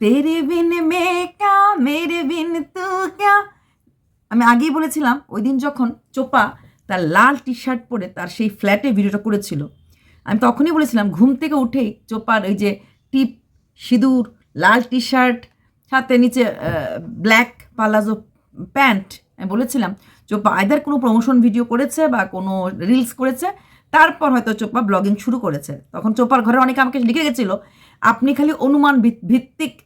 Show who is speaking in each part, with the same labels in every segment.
Speaker 1: তেরে বিন মে ক্যা মেরে বিন তু ক্যা আমি আগেই বলেছিলাম ওই দিন যখন চোপা তার লাল টি শার্ট পরে তার সেই ফ্ল্যাটে ভিডিওটা করেছিল, আমি তখনই বলেছিলাম, ঘুম থেকে উঠেই চোপার ওই যে টিপ, সিঁদুর, লাল টি শার্ট সাথে নিচে ব্ল্যাক পালাজো প্যান্ট আমি বলেছিলাম, চোপা আয়দার কোনো প্রমোশন ভিডিও করেছে বা কোনো রিলস করেছে, তারপর হয়তো চোপা ব্লগিং শুরু করেছে। তখন চোপার ঘরে অনেকে আমাকে লিখে গেছিল আপনি খালি অনুমান ভিত- ভিত্তিক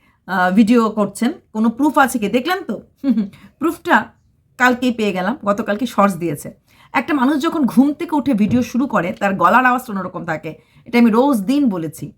Speaker 1: ভিডিও করছেন। কোনো প্রুফ আছে কি? দেখলেন তো? প্রুফটা কালকেই পেয়ে গেলাম। গতকালকে শর্টস দিয়েছে। একটা মানুষ যখন ঘুম থেকে উঠে ভিডিও শুরু করে, তার গলার আওয়াজ অন্যরকম থাকে। এটা আমি রোজ দিন বলেছি।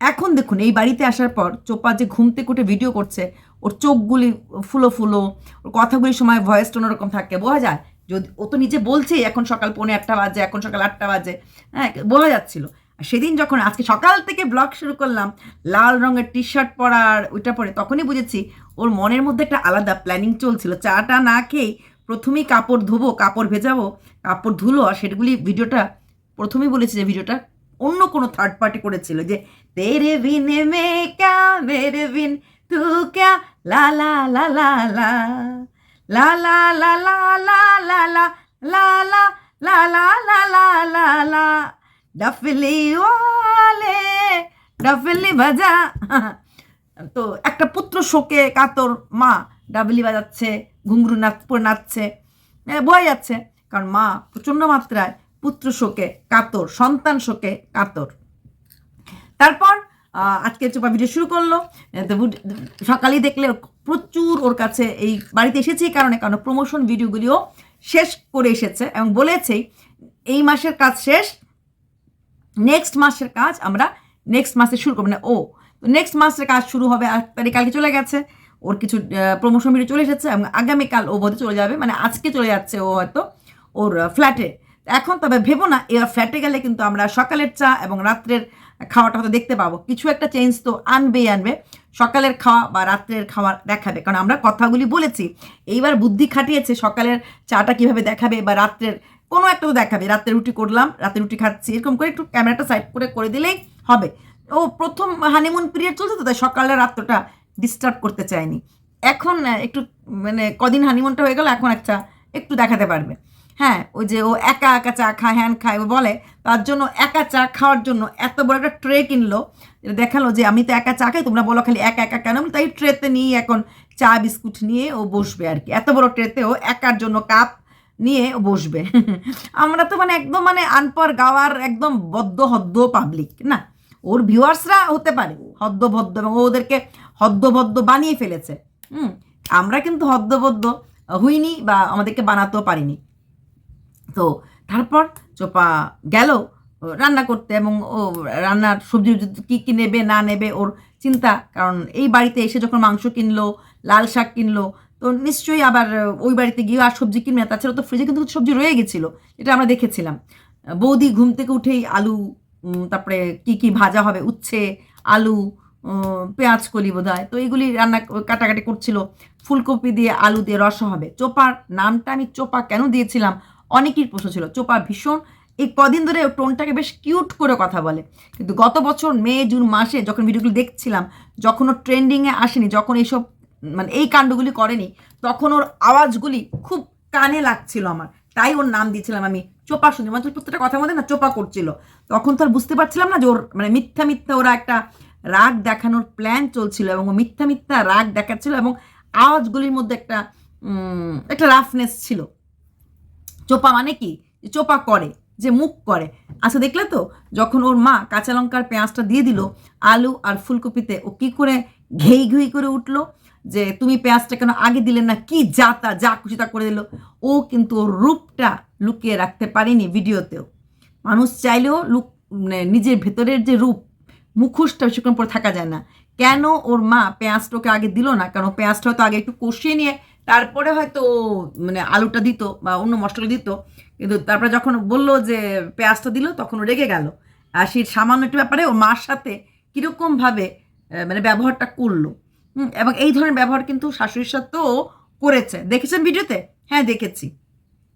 Speaker 1: এখন দেখুন, এই বাড়িতে আসার পর চোপা যে ঘুম থেকে উঠে ভিডিও করছে, ওর চোখগুলি ফুলো ফুলো, ওর কথাগুলির সময় ভয়েসটা অন্যরকম থাকে। বোঝা যায়? যদি ও তো নিজে বলছেই, এখন সকাল পৌনে আটটা বাজে, এখন সকাল আটটা বাজে। হ্যাঁ বোঝা যাচ্ছিল। সেদিন যখন আজকে সকাল থেকে ব্লগ শুরু করলাম লাল রঙের টি শার্ট পরার ওইটা পরে তখনই বুঝেছি ওর মনের মধ্যে একটা আলাদা প্ল্যানিং চলছিল চাটা না খেয়েই প্রথমেই কাপড় ধোবো কাপড় ভেজাবো কাপড় ধুলো আর সেগুলি ভিডিওটা প্রথমেই বলেছি যে ভিডিওটা অন্য কোনো থার্ড পার্টি করেছিল যে তেরে বিন মে ক্যা মেরে বিন তু ক্যা লা লা লা লা লা লা লা লা লা লা লা লা লা লা লা লা লা লা লা ডফলি ওয়ালে, ডফলি বাজা তো একটা পুত্র শোকে কাতর মা ডাবলি বাজাচ্ছে, ঘুঙ্গুরু নাচ নাচছে বোঝা যাচ্ছে। কারণ মা প্রচণ্ড মাত্রায় পুত্র শোকে কাতর, সন্তান শোকে কাতর। তারপর আজকে চোপা ভিডিও শুরু করল। সকালেই দেখলে প্রচুর ওর কাছে এই বাড়িতে এসেছে এই কারণে, কারণ প্রমোশন ভিডিওগুলিও শেষ করে এসেছে এবং বলেছেই, এই মাসের কাজ শেষ নেক্সট মাসের কাজ আমরা নেক্সট মাসে শুরু করব মানে ও। নেক্সট মাসের কাজ শুরু হবে আট তারিখ কালকে চলে গেছে। ওর কিছু প্রমোশন ভিডিও চলে এসেছে, এবং আগামীকাল ও বোধহয় চলে যাবে মানে আজকে চলে যাচ্ছে ও হয়তো ওর ফ্ল্যাটে এখন তবে ভেবো না এবার ফ্ল্যাটে গেলে কিন্তু আমরা সকালের চা এবং রাত্রের খাওয়াটা হয়তো দেখতে পাবো। কিছু একটা চেঞ্জ তো আনবেই আনবে, সকালের খাওয়া বা রাত্রের খাওয়া দেখাবে। কারণ আমরা কথাগুলি বলেছি, এইবার বুদ্ধি খাটিয়েছে সকালের চাটা কীভাবে দেখাবে বা রাত্রের কোনো একটা দেখাবে রাত্রে রুটি করলাম, রাতে রুটি খাচ্ছি। এরকম করে একটু ক্যামেরাটা সাইড করে করে দিলেই হবে। ও প্রথম হানিমুন পিরিয়ড চলছে তো, তাই সকালে রাত্রটা ডিস্টার্ব করতে চায়নি এখন একটু মানে কদিন হানিমুনটা হয়ে গেল, এখন একটা একটু দেখাতে পারবে। হ্যাঁ ওই যে ও একা একা চা খায়, হ্যান খায়, ও বলে, তার জন্য একা চা খাওয়ার জন্য এত বড় একটা ট্রে কিনলো। দেখাল যে, আমি তো একা চা খাই, তোমরা বলো খালি একা একা কেন? তাই ট্রেতে নিয়ে এখন চা, বিস্কুট নিয়ে ও বসবে আর কি। এত বড় ট্রেতে ও একার জন্য কাপ নিয়ে বসবে। আমরা তো মানে একদম মানে আনপর গাওয়ার একদম বদ্ধ হদ্দ পাবলিক না? ওর ভিউয়ার্সরা হতে পারে হদ্দভদ্দ এবং ওদেরকে হদ্দভদ্দ বানিয়ে ফেলেছে। হুম, আমরা কিন্তু হদ্দবদ্ধ হইনি বা আমাদেরকে বানাতেও পারিনি। তো তারপর চোপা গেল রান্না করতে এবং ও রান্নার সবজি কী কী নেবে, না নেবে ওর চিন্তা। কারণ এই বাড়িতে এসে যখন মাংস কিনলো, লাল শাক কিনলো তো নিশ্চয়ই আবার ওই বাড়িতে গিয়ে আর সবজি কিনবে না। তাছাড়া তো ফ্রিজে কিন্তু সবজি রয়ে গেছিল, এটা আমরা দেখেছিলাম। বৌদি ঘুম থেকে উঠেই আলু তারপরে কি কি ভাজা হবে, উচ্ছে, আলু পেঁয়াজ কলি বোধ হয় তো এইগুলি রান্না কাটাকাটি করছিল। ফুলকপি দিয়ে আলু দিয়ে রসা হবে। চোপার নামটা আমি চোপা কেন দিয়েছিলাম? অনেকের প্রশ্ন ছিল, চোপা ভীষণ, এই কদিন ধরে টোনটাকে বেশ কিউট করে কথা বলে। কিন্তু গত বছর মে, জুন মাসে যখন ভিডিওগুলো দেখছিলাম, যখনও ট্রেন্ডিংয়ে আসেনি, যখন এইসব মানে এই কাণ্ডগুলি করেনি, তখন ওর আওয়াজগুলি খুব কানে লাগছিল আমার। তাই ওর নাম দিয়েছিলাম আমি চোপা শুনি। মানে প্রত্যেকটা কথার মধ্যে না চোপা করছিল। তখন তো আর বুঝতে পারছিলাম না যে ওর মানে মিথ্যা মিথ্যা ওরা একটা রাগ দেখানোর প্ল্যান চলছিল এবং ও মিথ্যা মিথ্যা রাগ দেখাচ্ছিল এবং আওয়াজগুলির মধ্যে একটা একটা রাফনেস ছিল। চোপা মানে কি? চোপা করে, যে মুখ করে। আচ্ছা দেখলে তো? যখন ওর মা কাঁচা লঙ্কার পেঁয়াজটা দিয়ে দিল, আলু আর ফুলকপিতে ও কি করে ঘেই ঘেই করে উঠল যে তুমি পেঁয়াজটা কেন আগে দিলে না? কি যা তা যা খুশি তা করে দিল। ও কিন্তু ওর রূপটা লুকিয়ে রাখতে পারেনি ভিডিওতেও। মানুষ চাইলেও লুক মানে নিজের ভেতরের যে রূপ, মুখোশটা বেশিক্ষণ পরে থাকা যায় না। কেন ওর মা পেঁয়াজটাকে আগে দিল না? কারণ পেঁয়াজটা হয়তো আগে একটু কষিয়ে নিয়ে, তারপরে হয়তো মানে আলুটা দিত বা অন্য মশলা দিত। কিন্তু তারপরে যখন বলল যে পেঁয়াজটা দিল, তখন রেগে গেল। আর সেই সামান্য একটু ব্যাপারে ওর মার সাথে কীরকমভাবে মানে ব্যবহারটা করল। এবং এই ধরনের ব্যবহার কিন্তু শাশুড়ির সাথেও করেছে। দেখেছেন ভিডিওতে? হ্যাঁ দেখেছি।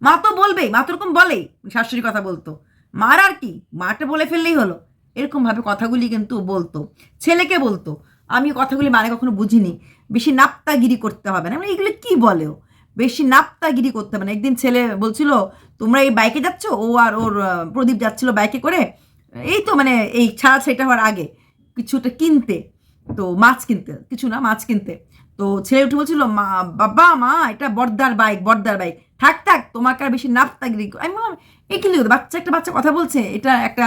Speaker 1: মা তো বলবেই, মা তো এরকম বলেই শাশুড়ি কথা বলতো। মার আর কি? মাটা বলে ফেললেই হলো। এরকমভাবে কথাগুলি কিন্তু বলতো। ছেলেকে বলতো। আমি কথাগুলি মানে কখনো বুঝিনি। বেশি নাপ্তাগিরি করতে হবে না। মানে এগুলো কি বলেও বেশি নাপ্তাগিরি করতে হবে না। একদিন ছেলে বলছিল, তোমরা এই বাইকে যাচ্ছ? ও আর ওর প্রদীপ যাচ্ছিল বাইকে করে। এই তো মানে এই ছাড়া সেটা হওয়ার আগে। কিছুটা কিনতে। তো মাছ কিনতে, কিছু না, মাছ কিনতে। তো ছেলে উঠে বলছিল, মা, বাবা, মা, এটা বর্দার বাইক বর্দার বাইক। থাক থাক, তোমাকে আর বেশি কর-" আমি বললাম এই কি বাচ্চা, একটা বাচ্চা কথা বলছে, এটা একটা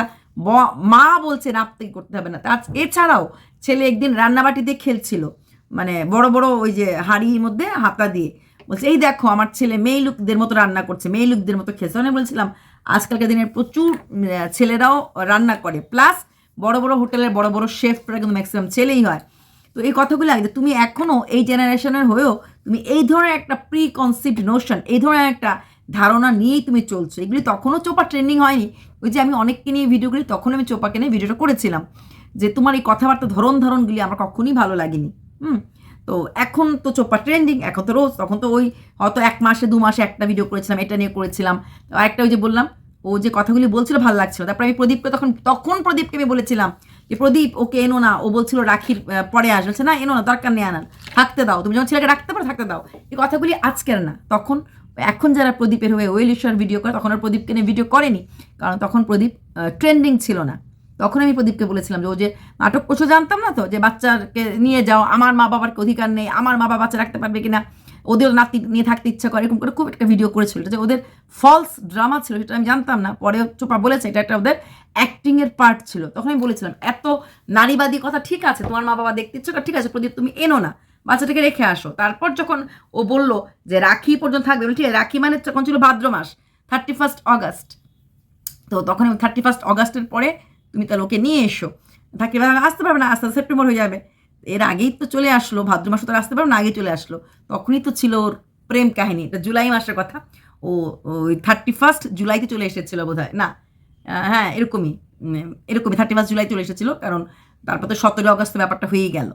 Speaker 1: মা বলছে নাপ্তাগি করতে হবে না। তার এছাড়াও ছেলে একদিন রান্নাবাটি দিয়ে খেলছিল মানে বড় বড় ওই যে হাঁড়ির মধ্যে হাতা দিয়ে। বলছে, এই দেখো, আমার ছেলে মেয়ে লোকদের মতো রান্না করছে, মেয়ে লোকদের মতো খেলছে। মানে বলছিলাম, আজকালকার দিনের প্রচুর ছেলেরাও রান্না করে। প্লাস বড় বড় হোটেলের বড় বড় শেফরা কিন্তু ম্যাক্সিমাম ছেলেই হয়। তো এই কথাগুলো আগে তুমি এখনও এই জেনারেশনের হয়েও তুমি এই ধরনের একটা প্রি কনসিপ্ট নোশন এই ধরনের একটা ধারণা নিয়েই তুমি চলছো। এগুলি তখনও চোপা ট্রেন্ডিং হয়নি। ওই যে আমি অনেককে নিয়ে ভিডিও করি, তখন আমি চোপাকে নিয়ে ভিডিওটা করেছিলাম। যে তোমার এই কথাবার্তা, ধরন ধারণগুলি আমার কখনই ভালো লাগেনি। হুম? তো এখন তো চোপা ট্রেন্ডিং এখন তো রোজ, তখন তো ওই হয়তো এক মাসে, দু মাসে একটা ভিডিও করেছিলাম, এটা নিয়ে করেছিলাম। একটা ওই যে বললাম ও যে কথাগুলি বলছিল ভালো লাগছিল। তারপর আমি প্রদীপকে তখন তখন প্রদীপকে আমি বলেছিলাম যে প্রদীপ ওকে এনো না। ও বলছিল রাখির পরে আসবে। বলছে, না এনো না দরকার নেই আনার। থাকতে দাও। তুমি যখন ছেলেকে রাখতে পারো থাকতে দাও। এই কথাগুলি আজকের না। তখন এখন যারা প্রদীপের হয়ে ওয়েল ঈশ্বর ভিডিও করে তখন আর প্রদীপকে নিয়ে ভিডিও করেনি। কারণ তখন প্রদীপ ট্রেন্ডিং ছিল না। তখন আমি প্রদীপকে বলেছিলাম যে ও যে নাটক করছ জানতাম না তো যে বাচ্চাকে নিয়ে যাও। আমার মা বাবার অধিকার নেই। আমার মা বাবা বাচ্চা রাখতে পারবে কিনা? ওদের নাতি নিয়ে থাকতে ইচ্ছা করে, এরকম করে খুব একটা ভিডিও করেছিল। যে ওদের ফলস ড্রামা ছিল, সেটা আমি জানতাম না। পরে চোপা বলেছে, এটা একটা ওদের অ্যাক্টিংয়ের পার্ট ছিল। তখন আমি বলেছিলাম, এত নারীবাদী কথা ঠিক আছে, তোমার মা বাবা দেখতে ইচ্ছা ঠিক আছে, প্রদীপ, তুমি এনো না। বাচ্চাটাকে রেখে আসো। তারপর যখন ও বলল যে, রাখি পর্যন্ত থাকবে ঠিক আছে, রাখি মানে তখন ছিল ভাদ্র মাস থার্টি ফার্স্ট অগাস্ট তো তখন থার্টি ফার্স্ট অগাস্টের পরে তুমি তাহলে ওকে নিয়ে এসো। থাকি আসতে পারবে না, আস্তে সেপ্টেম্বর হয়ে যাবে। এর আগেই তো চলে আসলো, ভাদ্র মাসে তো আসতে পারবে না আগে চলে আসলো। তখনই তো ছিল ওর প্রেম কাহিনী, এটা জুলাই মাসের কথা। ও ওই থার্টি ফার্স্ট জুলাইতে চলে এসেছিল বোধ না হ্যাঁ এরকমই এরকমই থার্টি ফার্স্ট জুলাই চলে এসেছিল, কারণ তারপর তো সতেরো আগস্ট ব্যাপারটা হয়েই গেল।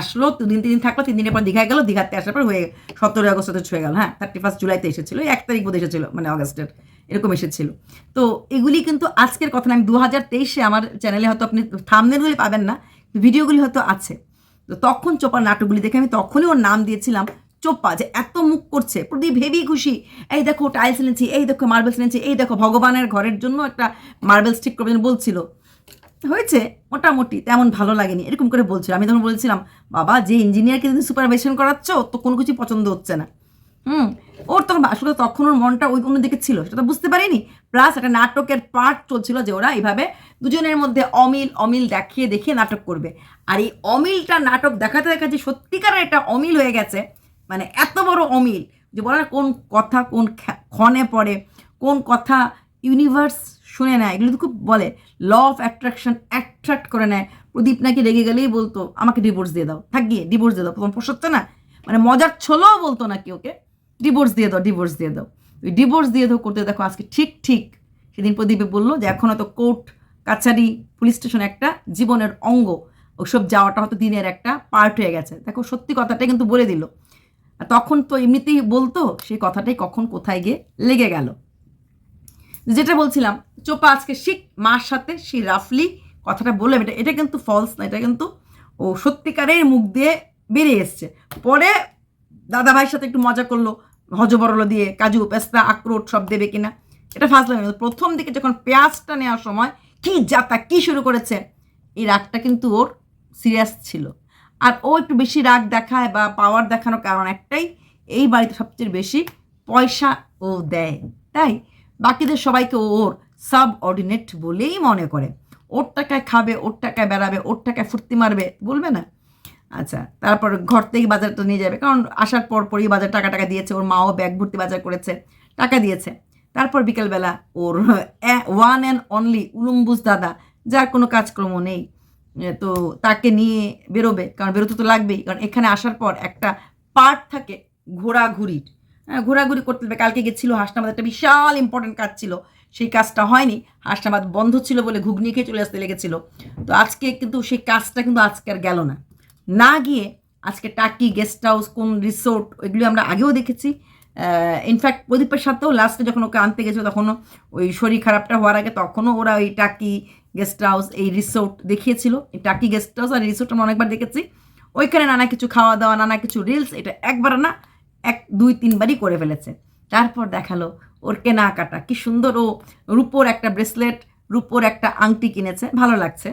Speaker 1: আসলো দু দিন তিন দিন থাকল তিন দিনের পর দীঘায় গেলো, দীঘাতে আসার পর হয়ে সতেরোই আগস্ট ছুঁয়ে গেল হ্যাঁ থার্টি ফার্স্ট জুলাইতে এসেছিল এক তারিখ বোধ এসেছিল মানে আগস্টের, এরকম এসেছিল। তো এগুলি কিন্তু আজকের কথা আমি দু হাজার তেইশে আমার চ্যানেলে হয়তো আপনি থামনেলগুলি পাবেন না ভিডিওগুলি হয়তো আছে। তো তখন চোপার নাটকগুলি দেখে আমি তখনই ওর নাম দিয়েছিলাম, চোপা, যে এত মুখ করছে প্রদীপ হেভি খুশি। এই দেখো টাইলস এনেছি, এই দেখো মার্বেলস এনেছি, এই দেখো, ভগবানের ঘরের জন্য একটা মার্বেলস ঠিক করবেন বলছিল। হয়েছে, মোটামুটি তেমন ভালো লাগেনি, এরকম করে বলছিল। আমি তখন বলছিলাম, বাবা, যে ইঞ্জিনিয়ারকে তুমি সুপারভাইশন করাচ্ছ, তো কোনো কিছু পছন্দ হচ্ছে না। হুম ওর তখন আসলে তখন ওর মনটা ওই অন্যদিকে ছিল, সেটা তো বুঝতে পারিনি। প্লাস একটা নাটকের পার্ট চলছিল যে ওরা এইভাবে দুজনের মধ্যে অমিল অমিল দেখিয়ে দেখিয়ে নাটক করবে। আর এই অমিলটা নাটক দেখাতে দেখাতে সত্যিকারের একটা অমিল হয়ে গেছে মানে এত বড় অমিল যে বলে কোন কথা, কোন ক্ষণে পড়ে, কোন কথা ইউনিভার্স শুনে নেয়, এগুলো তো খুব বলে। ল অফ অ্যাট্রাকশন অ্যাট্রাক্ট করে নেয়। প্রদীপ নাকি রেগে গেলেই বলতো, আমাকে ডিভোর্স দিয়ে দাও। থাক গিয়ে ডিভোর্স দিয়ে দাও। প্রথম পোষাচ্ছে না মানে মজার ছলেও বলতো নাকি ওকে। ডিভোর্স দিয়ে দাও ডিভোর্স দিয়ে দাও। ওই ডিভোর্স দিয়ে দাও, করতে দেখো আজকে ঠিক ঠিক সেদিন প্রদীপে বলল যে, এখন হয়তো কোর্ট, কাছারি, পুলিশ স্টেশন একটা জীবনের অঙ্গ। ওসব যাওয়াটা হয়তো দিনের একটা পার্ট হয়ে গেছে। দেখো সত্যি কথাটাই কিন্তু বলে দিল। তখন তো এমনিতেই বলতো, সেই কথাটাই কখন কোথায় গিয়ে লেগে গেল। যেটা বলছিলাম, চোপা আজকে শিখ, মার সাথে সে রাফলি কথাটা বললাম, এটা এটা কিন্তু ফলস না, এটা কিন্তু ও সত্যিকারের মুখ দিয়ে বেরিয়ে এসছে। পরে দাদা ভাইয়ের সাথে একটু মজা করল, হজবরল দিয়ে কাজু, পেস্তা, আখরোট সব দেবে কিনা। এটা ফাজলামি না। প্রথম দিকে যখন পেঁয়াজটা নেওয়ার সময় কি যাতা, কি শুরু করেছে, এই রাগটা কিন্তু ওর সিরিয়াস ছিল। আর ও একটু বেশি রাগ দেখায় বা পাওয়ার দেখানোর কারণ একটাই, এই বাড়িতে সবচেয়ে বেশি পয়সা ও দেয়। তাই বাকিদের সবাইকে ওর সাব অর্ডিনেট বলেই মনে করে। ওর টাকায় খাবে, ওর টাকায় বেড়াবে, ওর টাকায় ফুর্তি মারবে, বলবে না? আচ্ছা তারপর ঘর থেকে বাজারটা নিয়ে যাবে, কারণ আসার পর পরই বাজার টাকা টাকা দিয়েছে, ওর মাও ব্যাগ ভর্তি বাজার করেছে, টাকা দিয়েছে। তারপর বিকেলবেলা ওর ওয়ান অ্যান্ড অনলি উলুম্বুস দাদা, যার কোনো কাজকর্ম নেই তো তাকে নিয়ে বেরোবে, কারণ বেরোতে তো লাগবেই, কারণ এখানে আসার পর একটা পার্ট থাকে ঘোরাঘুরির হ্যাঁ ঘোরাঘুরি করতে হবে, কালকে গেছিল হাসনাবাদ, একটা বিশাল ইম্পর্টেন্ট কাজ ছিল, সেই কাজটা হয়নি, হাসনাবাদ বন্ধ ছিল বলে ঘুগনি খেয়ে চলে আসতে লেগেছিল, তো আজকে কিন্তু সেই কাজটা কিন্তু আজকে আর গেল না। না গিয়ে আজকে টাকি গেস্ট হাউস কোন রিসোর্ট এগুলি আমরা আগেও দেখেছি। ইনফ্যাক্ট প্রদীপের সাথেও লাস্টে যখন ওকে আনতে গেছিল, তখনও ওই শরীর খারাপটা হওয়ার আগে তখনও ওরা ওই টাকি গেস্ট হাউস এই রিসোর্ট দেখিয়েছিল। এই টাকি গেস্ট হাউস আর রিসোর্ট আমরা অনেকবার দেখেছি। ওইখানে নানা কিছু খাওয়া দাওয়া, নানা কিছু রিলস এটা একবার না, এক, দুই, তিনবারই করে ফেলেছে। তারপর দেখাল ওর কেনাকাটা, কি সুন্দর ও রূপোর একটা ব্রেসলেট রূপোর একটা আংটি কিনেছে, ভালো লাগছে।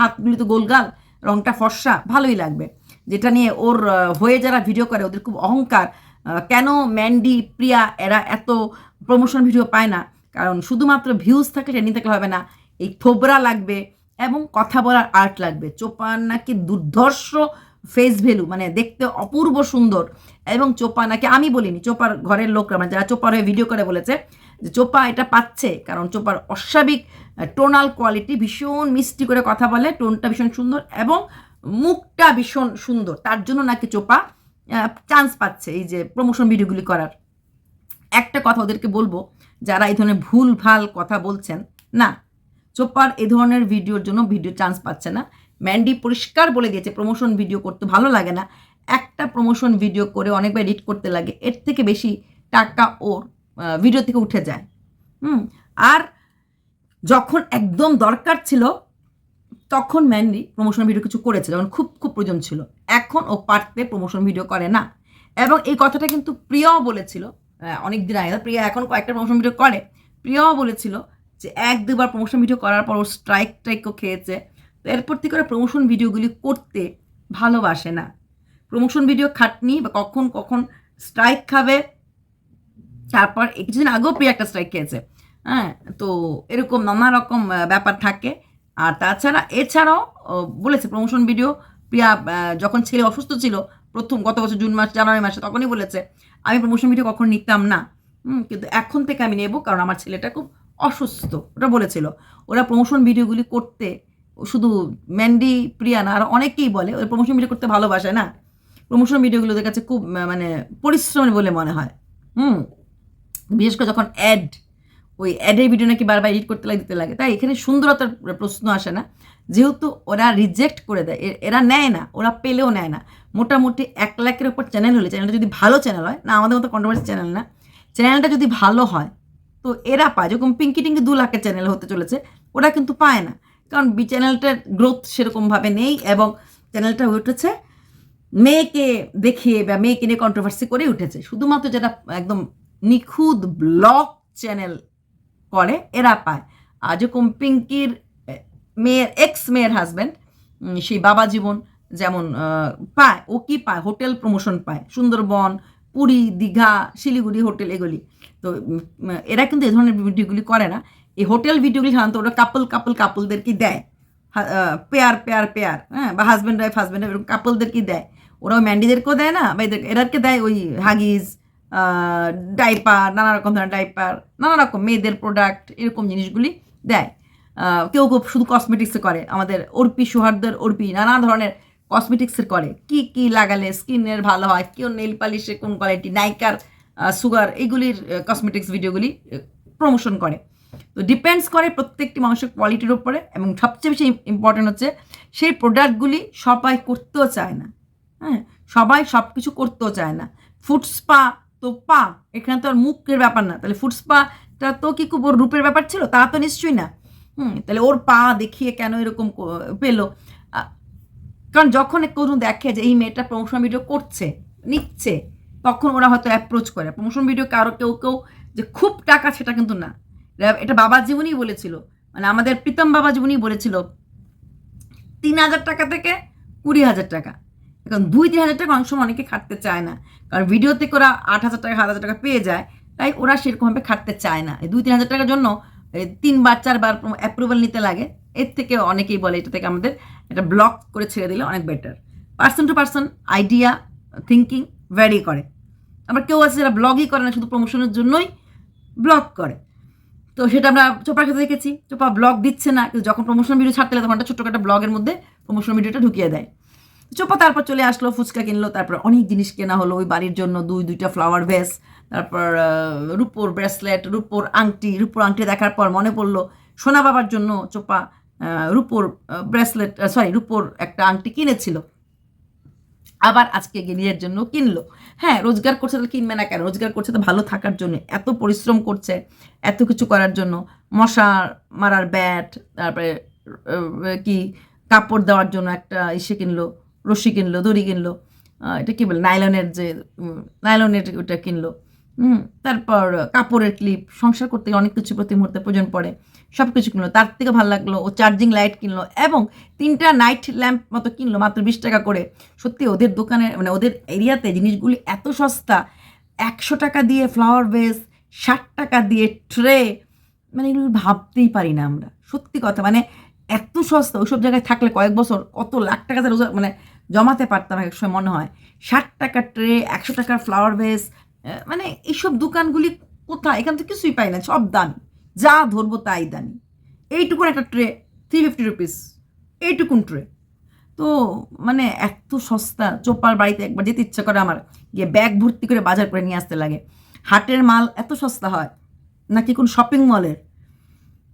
Speaker 1: হাতগুলি তো গোলগাল। রংটা ফর্সা, ভালোই লাগবে। যেটা নিয়ে ওর হয়ে যারা ভিডিও করে, ওদের খুব অহংকার। কেন ম্যান্ডি, প্রিয়া এরা এত প্রমোশন ভিডিও পায় না? কারণ শুধুমাত্র ভিউজ থাকলে ট্রেনিং থাকলে হবে না। এই থোবরা লাগবে এবং কথা বলার আর্ট লাগবে। চোপান নাকি দুর্ধর্ষ ফেস ভ্যালু মানে দেখতে অপূর্ব সুন্দর। এবং চোপা নাকি আমি বলিনি, চোপার ঘরের লোকরা মানে যারা চোপার হয়ে ভিডিও করে বলেছে যে চোপা এটা পাচ্ছে, কারণ চোপার অস্বাভাবিক টোনাল কোয়ালিটি ভীষণ মিষ্টি করে কথা বলে, টোনটা ভীষণ সুন্দর এবং মুখটা ভীষণ সুন্দর, তার জন্য নাকি চোপা চান্স পাচ্ছে এই যে প্রমোশন ভিডিওগুলি করার। একটা কথা ওদেরকে বলব, যারা এই ধরনের ভুল ভালো কথা বলছেন, না, চোপার এ ধরনের ভিডিওর জন্য ভিডিও চান্স পাচ্ছে না। ম্যান্ডি পরিষ্কার বলে দিয়েছে প্রমোশন ভিডিও করতে ভালো লাগে না। একটা প্রমোশন ভিডিও করে অনেকবার এডিট করতে লাগে, এর থেকে বেশি টাকা ওর ভিডিও থেকে উঠে যায়। হুম? আর যখন একদম দরকার ছিল, তখন ম্যান্ডি প্রমোশন ভিডিও কিছু করেছে যখন খুব খুব প্রয়োজন ছিল। এখন ও পারতে প্রমোশন ভিডিও করে না। এবং এই কথাটা কিন্তু প্রিয়াও বলেছিল অনেক দিন আগে। প্রিয়া এখন কয়েকটা প্রমোশন ভিডিও করে। প্রিয়াও বলেছিল যে এক, দুবার প্রমোশন ভিডিও করার পর ও স্ট্রাইক ট্রাইকও খেয়েছে। তো এরপর থেকে ওরা প্রমোশন ভিডিওগুলি করতে ভালোবাসে না। প্রমোশন ভিডিও খাটনি বা কখন কখন স্ট্রাইক খাবে তারপর কিছুদিন আগেও প্রিয়া একটা স্ট্রাইক খেয়েছে। হ্যাঁ তো এরকম নানা রকম ব্যাপার থাকে। আর তাছাড়া এছাড়াও বলেছে প্রমোশন ভিডিও প্রিয়া যখন ছেলে অসুস্থ ছিল, প্রথম গত বছর জুন মাস, জানুয়ারি মাসে তখনই বলেছে, আমি প্রমোশন ভিডিও কখন নিতাম না। কিন্তু এখন থেকে আমি নেব, কারণ আমার ছেলেটা খুব অসুস্থ। ওটা বলেছিল। ওরা প্রমোশন ভিডিওগুলি করতে শুধু ম্যান্ডি প্রিয়া না, আর অনেকেই বলে, ওরা প্রমোশন ভিডিও করতে ভালোবাসে না। প্রমোশন ভিডিওগুলো ওদের কাছে খুব মানে পরিশ্রম বলে মনে হয়। হুম বিশেষ করে যখন অ্যাড ওই অ্যাডের ভিডিও নাকি বারবার এডিট করতে লাগে, দিতে লাগে। তাই এখানে সুন্দরতার প্রশ্ন আসে না। যেহেতু ওরা রিজেক্ট করে দেয় এরা নেয় না, ওরা পেলেও নেয় না। মোটামুটি এক লাখের ওপর চ্যানেল হলে চ্যানেলটা যদি ভালো চ্যানেল হয়, না আমাদের মতো কন্ট্রোভার্সি চ্যানেল না চ্যানেলটা যদি ভালো হয়, তো এরা পায়। যেরকম পিঙ্কি টিঙ্কি দু লাখের চ্যানেল হতে চলেছে, ওরা কিন্তু পায় না। কারণ বি চ্যানেলটার গ্রোথ সেরকমভাবে নেই এবং চ্যানেলটা হয়ে উঠেছে, মেয়েকে দেখিয়ে বা মেয়েকে নিয়ে কন্ট্রোভার্সি করে উঠেছে। শুধুমাত্র যেটা একদম নিখুঁত ব্লগ চ্যানেল করে, এরা পায়। আর যেরকম পিঙ্কির মেয়ের এক্স মেয়ের হাজব্যান্ড সেই বাবা জীবন যেমন পায়, ও কি পায়? হোটেল প্রমোশন পায়। সুন্দরবন, পুরী, দীঘা, শিলিগুড়ি, হোটেল এগুলি। তো এরা কিন্তু এ ধরনের ভিডিওগুলি করে না। এই হোটেল ভিডিওগুলি সাধারণত ওরা কাপল কাপল কাপলদেরকে দেয়। পেয়ার পেয়ার পেয়ার হ্যাঁ বা হাজব্যান্ড ওয়াইফ হাজব্যান্ড ওয়াইফ এরকম কাপলদেরকে দেয়। ওরা ওই ম্যান্ডিদেরকেও দেয় না? বা এদের, এরাকে দেয় ওই হাগিজ ডাইপার নানা রকম ধরনের ডাইপার নানা রকম মেয়েদের প্রোডাক্ট এরকম জিনিসগুলি দেয়। কেউ কেউ শুধু কসমেটিক্সে করে, আমাদের অর্পি, সুহার্দের অর্পি, নানা ধরনের কসমেটিক্সের করে। কি কি লাগালে স্কিনের ভালো হয়? কেউ নেল পালিশে কোন কোয়ালিটি নাইকার সুগার এইগুলির কসমেটিক্স ভিডিওগুলি প্রমোশন করে। তো ডিপেন্ডস করে প্রত্যেকটি মানুষের কোয়ালিটির উপরে এবং সবচেয়ে বেশি ইম্পর্টেন্ট হচ্ছে সেই প্রোডাক্টগুলি সবাই করতেও চায় না। হ্যাঁ সবাই সব কিছু করতেও চায় না। ফুড স্পা তো পা, এখানে তো আর মুখের ব্যাপার না। তাহলে ফুড স্পাটা তো কি খুব ওর রূপের ব্যাপার ছিল? তা তো নিশ্চয়ই না। হুম, তাহলে ওর পা দেখিয়ে কেন এরকম পেল? কারণ যখন কোনো দেখে যে এই মেয়েটা প্রমোশন ভিডিও করছে, নিচ্ছে, তখন ওরা হয়তো অ্যাপ্রোচ করে। প্রমোশন ভিডিও কারও কেউ কেউ যে খুব টাকা সেটা কিন্তু না। এটা বাবা জীবনই বলেছিল। মানে আমাদের প্রীতম বাবা জীবনই বলেছিল, তিন হাজার টাকা থেকে কুড়ি হাজার টাকা। এখন দুই, তিন হাজার টাকা সময় অনেকে খাটতে চায় না। কারণ ভিডিওতে ওরা আট হাজার টাকা, সাত হাজার টাকা পেয়ে যায়, তাই ওরা সেরকমভাবে খাটতে চায় না। এই দুই, তিন হাজার টাকার জন্য তিনবার, চারবার অ্যাপ্রুভাল নিতে লাগে। এর থেকে অনেকেই বলে, এটা থেকে আমাদের এটা ব্লক করে ছেড়ে দিলে অনেক better person to person idea thinking vary করে। আবার কেউ আছে যারা ব্লগই করে না, শুধু প্রমোশনের জন্যই ব্লগ করে। তো সেটা আমরা চোপার ক্ষেত্রে দেখেছি। চোপা ব্লগ দিচ্ছে না, কিন্তু যখন প্রমোশন ভিডিও ছাড়তে লাগে, তখন একটা ছোট্ট একটা ব্লগের মধ্যে প্রমোশন ভিডিওটা ঢুকিয়ে দেয়। চোপা তারপর চলে আসলো, ফুচকা কিনলো, তারপর অনেক জিনিস কেনা হলো ওই বাড়ির জন্য, দুই, দুইটা ফ্লাওয়ার ভেস তারপর রূপোর ব্রেসলেট রূপোর আংটি রূপোর আংটি দেখার পর মনে পড়ল সোনা বাবার জন্য চোপা রূপোর ব্রেসলেট সরি রূপোর একটা আংটি কিনেছিল। আবার আজকে গিয়ে নিজের জন্য কিনলো। হ্যাঁ রোজগার করছে তাহলে কিনবে না কেন? রোজগার করছে তো ভালো থাকার জন্য। এত পরিশ্রম করছে, এত কিছু করার জন্য। মশা মারার ব্যাট তারপরে কি, কাপড় দেওয়ার জন্য একটা ইসে কিনলো। রশি কিনলো, দড়ি কিনলো এটা কি বলে, নাইলনের যে নাইলনের ওটা কিনলো, হুম, তারপর কাপড়ের ক্লিপ সংসার করতে অনেক কিছু প্রতি মুহূর্তে প্রয়োজন পড়ে সব কিছু কিনলো, তার থেকে ভালো লাগল ও চার্জিং লাইট কিনলো এবং তিনটা নাইট ল্যাম্প মতো কিনলো মাত্র বিশ টাকা করে। সত্যি ওদের দোকানে মানে ওদের এরিয়াতে জিনিসগুলি এত সস্তা, একশো টাকা দিয়ে ফ্লাওয়ার বেস ষাট টাকা দিয়ে ট্রে মানে এগুলো ভাবতেই পারি না আমরা, সত্যি কথা মানে এত সস্তা, ওইসব জায়গায় থাকলে কয়েক বছর, কত লাখ টাকা মানে জমাতে পারতাম, এক সময় মনে হয়। ষাট টাকার ট্রে, একশো টাকার ফ্লাওয়ার বেস মানে এইসব দোকানগুলি কোথায়? এখান থেকে কিছুই পাই না, সব দামি। যা ধরবো তাই দামি। এইটুকুন একটা ট্রে থ্রি ফিফটি রুপিস এইটুকুন ট্রে। তো মানে এত সস্তা, চোপার বাড়িতে একবার যেতে ইচ্ছা করে আমার। গিয়ে ব্যাগ ভর্তি করে বাজার করে নিয়ে আসতে লাগে। হাটের মাল এত সস্তা হয়, নাকি কোন শপিং মলের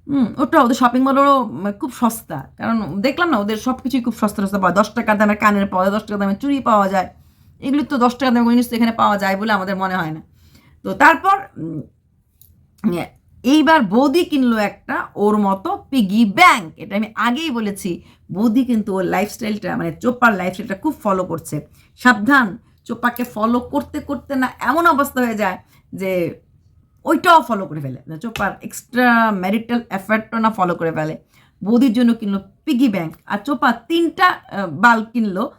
Speaker 1: হুম, ওটা ওদের শপিং মলেরও খুব সস্তা। কারণ দেখলাম না, ওদের সব কিছুই খুব সস্তা সস্তা পাওয়া দশ টাকা দামের কানের পাওয়া যায়, দশ টাকার দামে চুড়ি পাওয়া যায়। এগুলি তো দশ টাকা দামের জিনিস তো এখানে পাওয়া যায় বলে আমাদের মনে হয় না। তো তারপর এইবার বৌদি কিনলো একটা ওর মতো পিগি ব্যাংক এটা আমি আগেই বলেছি, বৌদি কিন্তু ওর লাইফস্টাইলটা মানে চোপার লাইফস্টাইলটা খুব ফলো করছে। সাবধান চোপাকে ফলো করতে করতে না এমন অবস্থা হয়ে যায় যে ওইটাও ফলো করে ফেলে। চোপার এক্সট্রা ম্যারিটাল অ্যাফেয়ারটা না ফলো করে ফেলে। বৌদির জন্য কিনলো পিগি ব্যাংক আর চোপা তিনটা বাল্ব কিনলো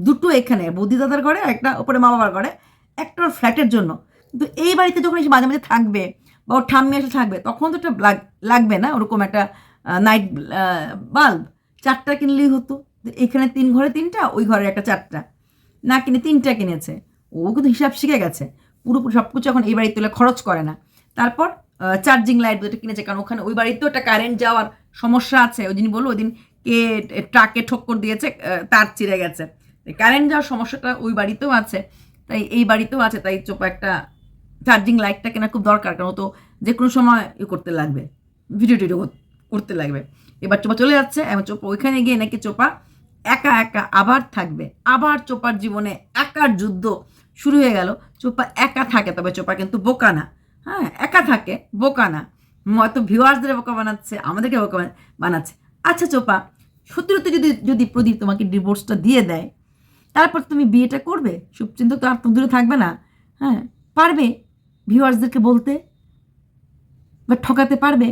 Speaker 1: দুটো এখানে, বৌদি দাদার ঘরে একটা ওপরে মা বাবার ঘরে, একটা ফ্ল্যাটের জন্য। কিন্তু এই বাড়িতে যখন এসে মাঝে মাঝে থাকবে বা ওর ঠাম্মি এসে থাকবে, তখন তো একটা লাগ- লাগবে না, ওরকম একটা নাইট বাল্ব চারটা কিনলেই হতো। এখানে তিন ঘরে তিনটা, ওই ঘরে একটা চারটা। না কিনে তিনটা কিনেছে। ও কিন্তু হিসাব শিখে গেছে। পুরোপুরি সব কিছু এখন এই বাড়িতে তুলে খরচ করে না। তারপর চার্জিং লাইট দুটো কিনেছে, কারণ ওখানে ওই বাড়িতেও একটা কারেন্ট যাওয়ার সমস্যা আছে। ওই দিন বলল, ওই দিন কে ট্রাকে ঠক্কর দিয়েছে তার চিড়ে গেছে। কারেন্ট যাওয়ার সমস্যাটা ওই বাড়িতেও আছে, তাই এই বাড়িতেও আছে, তাই চোপা একটা চার্জিং লাইটটা কেনা খুব দরকার, কারণ তো যে কোনো সময় ই করতে লাগবে ভিডিও টিডিও করতে লাগবে। এবার চোপা চলে যাচ্ছে এবং চোপা ওইখানে গিয়ে নাকি চোপা একা একা আবার থাকবে। আবার চোপার জীবনে একার যুদ্ধ শুরু হয়ে গেল। চোপা একা থাকে, তবে চোপা কিন্তু বোকা না। হ্যাঁ একা থাকে, বোকা না। হয়তো ভিউয়ার্সদের বোকা বানাচ্ছে আমাদেরকে বোকা বানাচ্ছে। আচ্ছা চোপা, সত্যি সত্যি যদি যদি প্রদীপ তোমাকে ডিভোর্সটা দিয়ে দেয়, তারপর তুমি বিয়েটা করবে? শুভচিন্তা তো আর দূরে থাকবে না। হ্যাঁ পারবে ভিউয়ার্সদেরকে বলতে? বা ঠকাতে পারবে?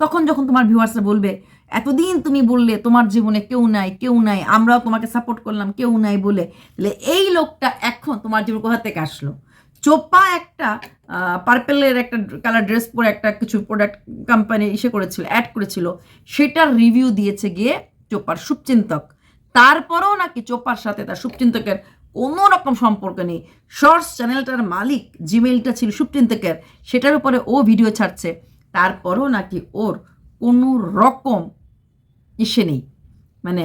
Speaker 1: তখন যখন তোমার ভিউয়ার্সরা বলবে এতদিন তুমি বললে, তোমার জীবনে কেউ নাই কেউ নাই, আমরাও তোমাকে সাপোর্ট করলাম, কেউ নাই বলে, তাহলে এই লোকটা এখন তোমার জীবন কোথা থেকে আসলো? চোপা একটা পার্পেলের একটা কালার ড্রেস পরে একটা কিছু প্রোডাক্ট কোম্পানি ইসে করেছিল অ্যাড করেছিল, সেটার রিভিউ দিয়েছে গিয়ে চোপার শুভচিন্তক। তারপরেও নাকি চোপার সাথে তার শুভচিন্তকের কোনো রকম সম্পর্ক নেই। শর্টস চ্যানেলটার মালিক জিমেলটা ছিল শুভচিন্তকের, সেটার উপরে ও ভিডিও ছাড়ছে। তারপরেও নাকি ওর কোনো রকম ইসে নেই। মানে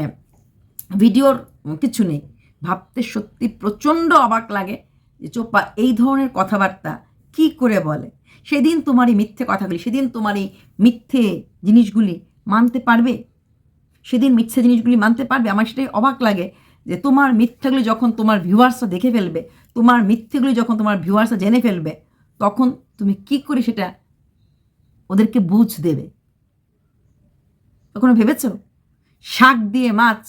Speaker 1: ভিডিওর কিছু নেই। ভাবতে সত্যি প্রচণ্ড অবাক লাগে যে চোপা এই ধরনের কথাবার্তা কি করে বলে? সেদিন তোমার এই মিথ্যে কথাগুলি, সেদিন তোমার এই মিথ্যে জিনিসগুলি মানতে পারবে? সেদিন মিথ্যে জিনিসগুলি মানতে পারবে? আমার সেটাই অবাক লাগে যে তোমার মিথ্যাগুলি যখন তোমার ভিউয়ার্সরা দেখে ফেলবে, তোমার মিথ্যেগুলি যখন তোমার ভিউয়ার্সরা জেনে ফেলবে, তখন তুমি কি করে সেটা ওদেরকে বুঝ দেবে? কখনো ভেবেছো? শাক দিয়ে মাছ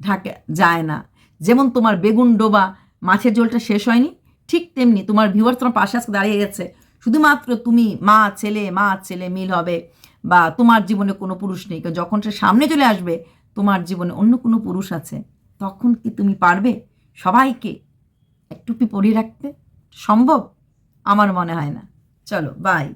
Speaker 1: ঢাকে যায় না। যেমন তোমার বেগুন ডোবা, মাছের ঝোলটা শেষ হয়নি, ঠিক তেমনি তোমার ভিউয়ার তোমার পাশে আজকে দাঁড়িয়ে গেছে। শুধুমাত্র তুমি মা, ছেলে মা, ছেলে মিল হবে বা তোমার জীবনে কোনো পুরুষ নেই। যখন সে সামনে চলে আসবে, তোমার জীবনে অন্য কোনো পুরুষ আছে। তখন কি তুমি পারবে সবাইকে একটু কি পরিয়ে রাখতে? সম্ভব? আমার মনে হয় না। চলো বাই